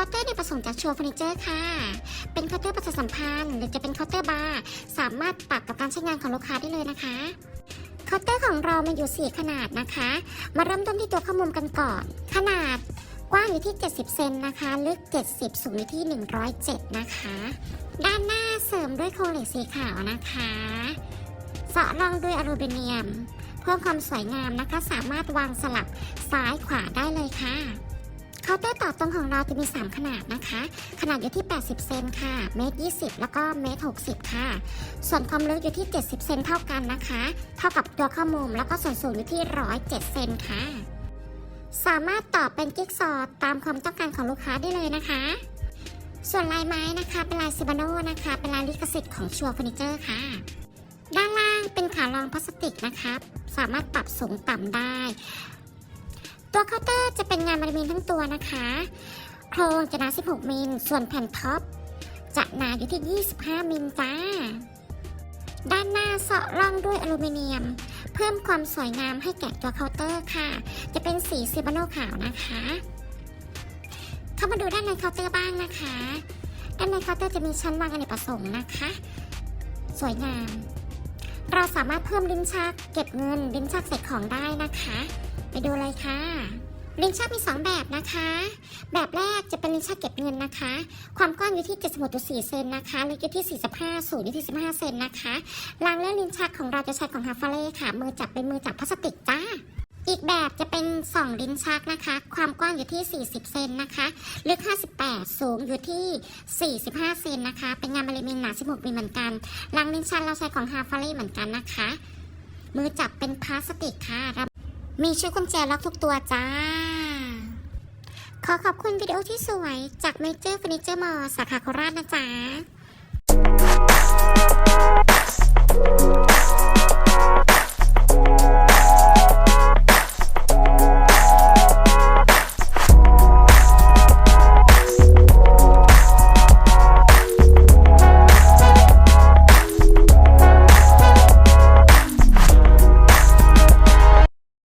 าน์เตอร์ในประสงค์จากชัวร์เฟอร์นิเจอร์ค่ะ เป็นเคาน์เตอร์ประชาสัมพันธ์หรือจะเป็นเคาน์เตอร์บาร์สามารถปรับกับการใช้งานของลูกค้าได้เลยนะคะเคาน์เตอร์ของเรามีอยู่ 4 ขนาดนะคะ มาเริ่มต้นที่ตัวข้อมูลกันก่อน ขนาดกว้างอยู่ที่ 70 เซนนะคะ ลึก 70 สูงอยู่ที่ 107 นะคะ ด้านหน้าเสริมด้วยโครงเหล็กสีขาวนะคะเสาะรองด้วยอลูมิเนียม เพิ่มความสวยงามนะคะ สามารถวางสลับซ้ายขวาได้เลยค่ะ เคาน์เตอร์ต่อตรงของเราจะมี 3 ขนาดนะคะ ขนาดอยู่ที่ 80 เซนค่ะ เมตร 20 แล้วก็เมตร 60 ค่ะ ส่วนความลึกอยู่ที่ 70 เซนเท่ากันนะคะ เท่ากับตัวข้อมุมแล้วก็ส่วนสูงอยู่ที่ 107 เซนค่ะ สามารถต่อเป็นกิ๊กซอว์ตามความต้องการของลูกค้าได้เลยนะคะ ส่วนลายไม้นะคะเป็นลายซิบาโนนะคะ เป็นลายลิขสิทธิ์ของชัวร์เฟอร์นิเจอร์ค่ะ ด้านล่างเป็นขารองพลาสติกนะคะ สามารถปรับสูงต่ำได้ ตัวเคาน์เตอร์จะเป็นงานมาริมินทั้งตัวนะคะ โครงจะหนา 16 มิล ส่วนแผ่นท็อปจะหนาอยู่ที่ 25 มิลจ้า ด้านหน้าเสาะร่องด้วยอลูมิเนียม เพิ่มความสวยงามให้แก่ตัวเคาน์เตอร์ค่ะ จะเป็นสีซิบาโนขาวนะคะ เข้ามาดูด้านในเคาน์เตอร์บ้างนะคะ ด้านในเคาน์เตอร์จะมีชั้นวางอเนกประสงค์นะคะ สวยงาม เราสามารถเพิ่มลิ้นชัก เก็บเงินลิ้นชักใส่ของได้นะคะ ไปดูเลยค่ะ ลิ้นชักมี 2 แบบนะคะ แบบแรกจะเป็นลิ้นชักเก็บเงินนะคะ ความกว้างอยู่ที่ 76.4 เซนนะคะลึกอยู่ที่ 45 สูงอยู่ที่ 15 เซนนะคะรางเลื่อนลิ้นชักของเราจะใช้ของฮาฟาเล่ค่ะ มือจับเป็นมือจับพลาสติกจ้าอีกแบบจะเป็น 2 ลิ้นชักนะคะ ความกว้างอยู่ที่ 40 เซนนะคะลึก 58 สูงอยู่ที่ 45 เซนนะคะ เป็นงานมาริมินหนา 16มิลเหมือนกันรางลิ้นชักเราใช้ของฮาฟาเล่เหมือนกันนะคะ มือจับเป็นพลาสติกค่ะ มีชุดกุญแจล็อกทุกตัวจ้า ขอขอบคุณวิดีโอที่สวยจากเมเจอร์เฟอร์นิเจอร์มอลสาขาโคราชนะจ๊ะ